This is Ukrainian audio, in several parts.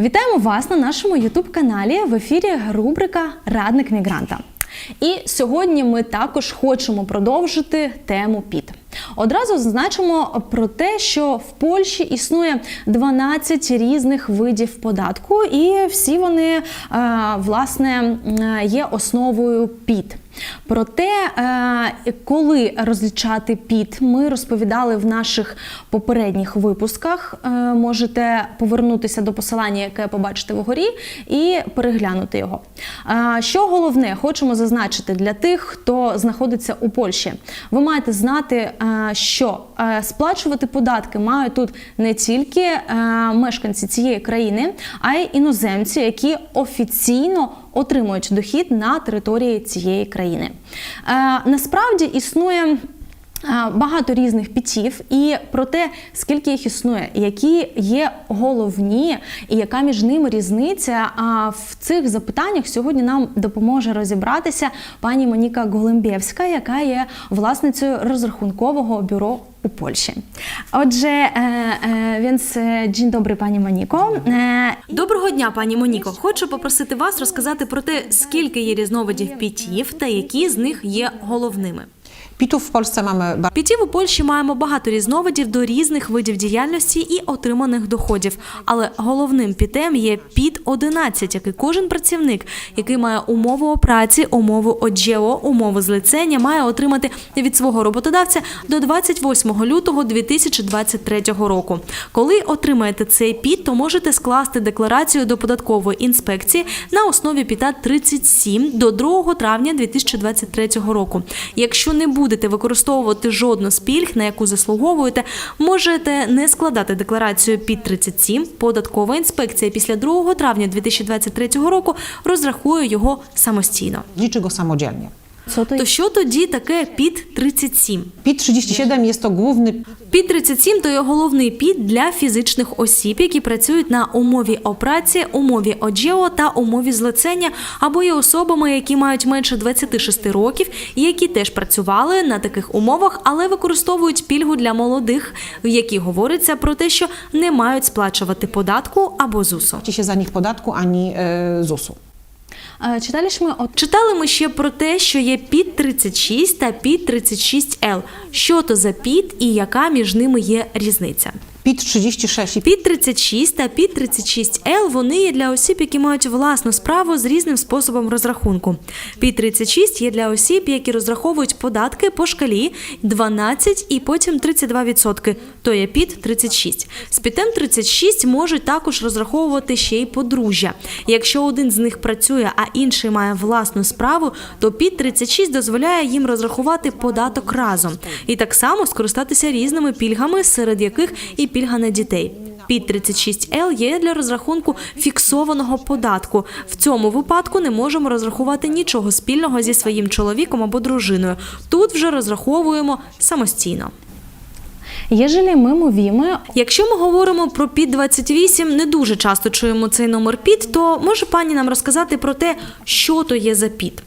Вітаємо вас на нашому Ютуб-каналі в ефірі рубрика Радник мігранта. І сьогодні ми також хочемо продовжити тему ПІТ. Одразу зазначимо про те, що в Польщі існує 12 різних видів податку, і всі вони е, власне є основою ПІТ. Проте, е, коли розлічати ПІТ, ми розповідали в наших попередніх випусках. Е, Можете повернутися до посилання, яке побачите вгорі, і переглянути його. Е, Що головне, хочемо зазначити для тих, хто знаходиться у Польщі. Ви маєте знати, що сплачувати податки мають тут не тільки мешканці цієї країни, а й іноземці, які офіційно отримують дохід на території цієї країни. Е, Насправді існує. Багато різних пітів, і про те, скільки їх існує, які є головні, і яка між ними різниця. А в цих запитаннях сьогодні нам допоможе розібратися пані Моніка Голембєвська, яка є власницею розрахункового бюро у Польщі. Отже, е, е, więc е, dzień пані Моніко. Е, Доброго дня, пані Моніко. Хочу попросити вас розказати про те, скільки є різновидів пітів та які з них є головними. Pitów w Polsce mamy bardzo Пітів у Польщі маємо багато різновидів до різних видів діяльності і отриманих доходів. Але головним пітем є піт 11, який кожен працівник, який має умову праці, умову оджео, умову злицення, має отримати від свого роботодавця до 28 лютого 2023 року. Коли отримаєте цей піт, то можете скласти декларацію до податкової інспекції на основі піта 37 до 2 травня 2023 року. Якщо не будете використовувати жодну з пільг, на яку заслуговуєте, можете не складати декларацію під 37. Податкова інспекція після 2 травня 2023 року розрахує його самостійно. Нічого samodzielnie. Co to То що тоді таке під 37? PIT 37 jest to główny Під 37 – то є головний під для фізичних осіб, які працюють на умові опраці, умові оджео та умові злицення, або є особами, які мають менше 26 років, які теж працювали на таких умовах, але використовують пільгу для молодих, в якій говориться про те, що не мають сплачувати податку або ЗУСу. płaci się za nich podatku ani e, ZUS-u. Читали ж ми от Читали ми ще про те, що є під 36 та під 36Л. Що то за під і яка між ними є різниця? PIT 36 i Під 36 та під 36Л вони є для осіб, які мають власну справу з різним способом розрахунку. Під 36 є для осіб, які розраховують податки по шкалі 12 і потім 32%, то є під 36. З підем 36 можуть також розраховувати ще й подружжя. Якщо один з них працює, а інший має власну справу, то під 36 дозволяє їм розрахувати податок разом і так само скористатися різними пільгами, серед яких і пільга на дітей. Під 36Л є для розрахунку фіксованого податку. В цьому випадку не можемо розрахувати нічого спільного зі своїм чоловіком або дружиною. Тут вже розраховуємо самостійно. Jeżeli ми mówimy Якщо ми говоримо про під 28, не дуже часто чуємо цей номер під, то може пані нам розказати про те, що то є за під.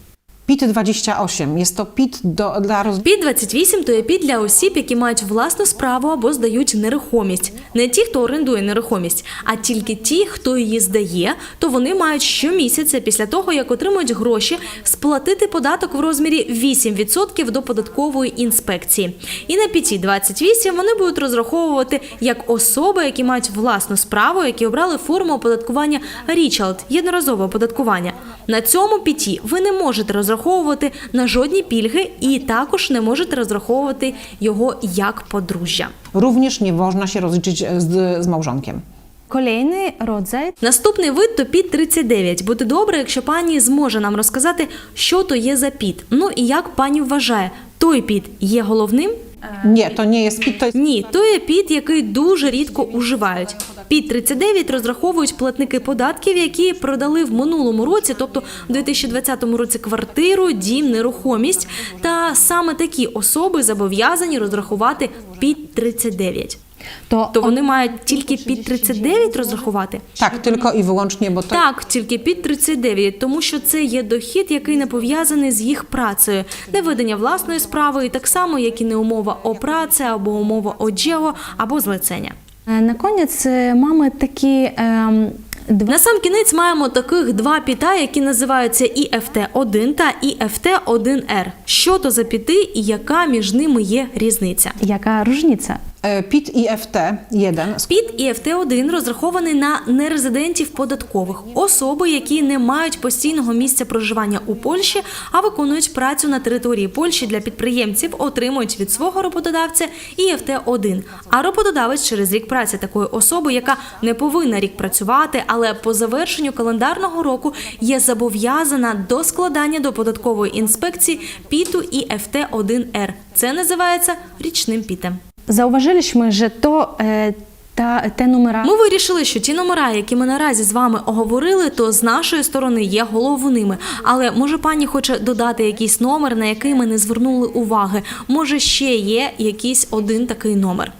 PIT 28 jest to PIT do, dla roz... Під 28 – то є під для осіб, які мають власну справу або здають нерухомість. Не ті, хто орендує нерухомість, а тільки ті, хто її здає, то вони мають щомісяця після того, як отримують гроші, сплатити податок в розмірі 8% до податкової інспекції. І на піті 28 вони будуть розраховувати як особи, які мають власну справу, які обрали форму оподаткування Річалд – єдноразове оподаткування. На цьому піті ви не можете розраховувати на жодні пільги і також не можете розраховувати його як подружжя. Również nie można się rozliczyć z, z małżonkiem. kolejny rodzaj Наступний вид то під 39. Буде добре, якщо пані зможе нам розказати, що то є за під. Ну і як пані вважає, той під є головним? Nie, то не PIT, to jest Ні, то є під, який дуже рідко уживають. Під 39 розраховують платники податків, які продали в минулому році, тобто в 2020 році квартиру, дім, нерухомість. Та саме такі особи зобов'язані розрахувати під 39. То, То вони мають тільки під 39 розрахувати? Tak, tylko i wyłącznie, bo to Так, тільки під 39, тому що це є дохід, який не пов'язаний з їх працею, не ведення власної справи, і так само, як і не умова о праці, або умова о або злицення. е, на конець е, мами такі ем, два На сам кінець маємо таких два піта, які називаються IFT-1 та IFT-1R. Що то за піти і яка між ними є різниця? яка ружниця? E, PIT i FT1 Під ІФТ-1 розрахований на нерезидентів податкових особи, які не мають постійного місця проживання у Польщі, а виконують працю на території Польщі для підприємців, отримують від свого роботодавця ІФТ-1. А роботодавець через рік праці такої особи, яка не повинна рік працювати, але по завершенню календарного року є зобов'язана до складання до податкової інспекції ПІТу ІФТ-1Р. Це називається річним пітем. Zauważyliśmy, що то е, та те номера. Ми вирішили, що ті номера, які ми наразі з вами оговорили, то з нашої сторони є головними. Але може пані хоче додати якийсь номер, на який ми не звернули уваги. Може, ще є якийсь один такий номер.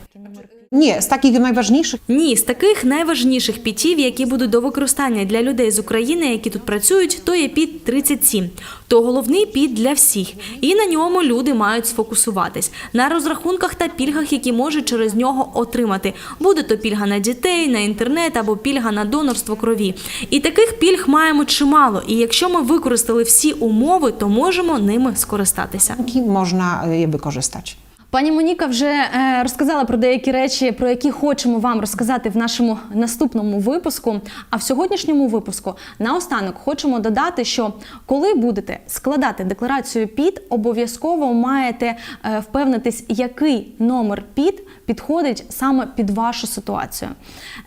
Nie, z takich najważniejszych Ні, з таких найважніших пітів, які будуть до використання для людей з України, які тут працюють, то є піт 37. То головний піт для всіх, і на ньому люди мають сфокусуватись на розрахунках та пільгах, які можуть через нього отримати. Буде то пільга на дітей, на інтернет або пільга на донорство крові. І таких пільг маємо чимало. І якщо ми використали всі умови, то можемо ними скористатися. można je wykorzystać. Пані Моніка вже е, розказала про деякі речі, про які хочемо вам розказати в нашому наступному випуску. А в сьогоднішньому випуску наостанок хочемо додати, що коли будете складати декларацію ПІД, обов'язково маєте е, впевнитись, який номер ПІД підходить саме під вашу ситуацію.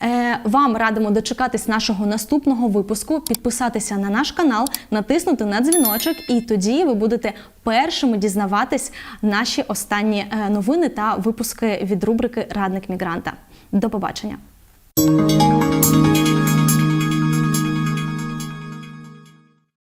Е, Вам радимо дочекатись нашого наступного випуску, підписатися на наш канал, натиснути на дзвіночок, і тоді ви будете першими дізнаватись наші останні е, новини та випуски від рубрики Радник мігранта. До побачення.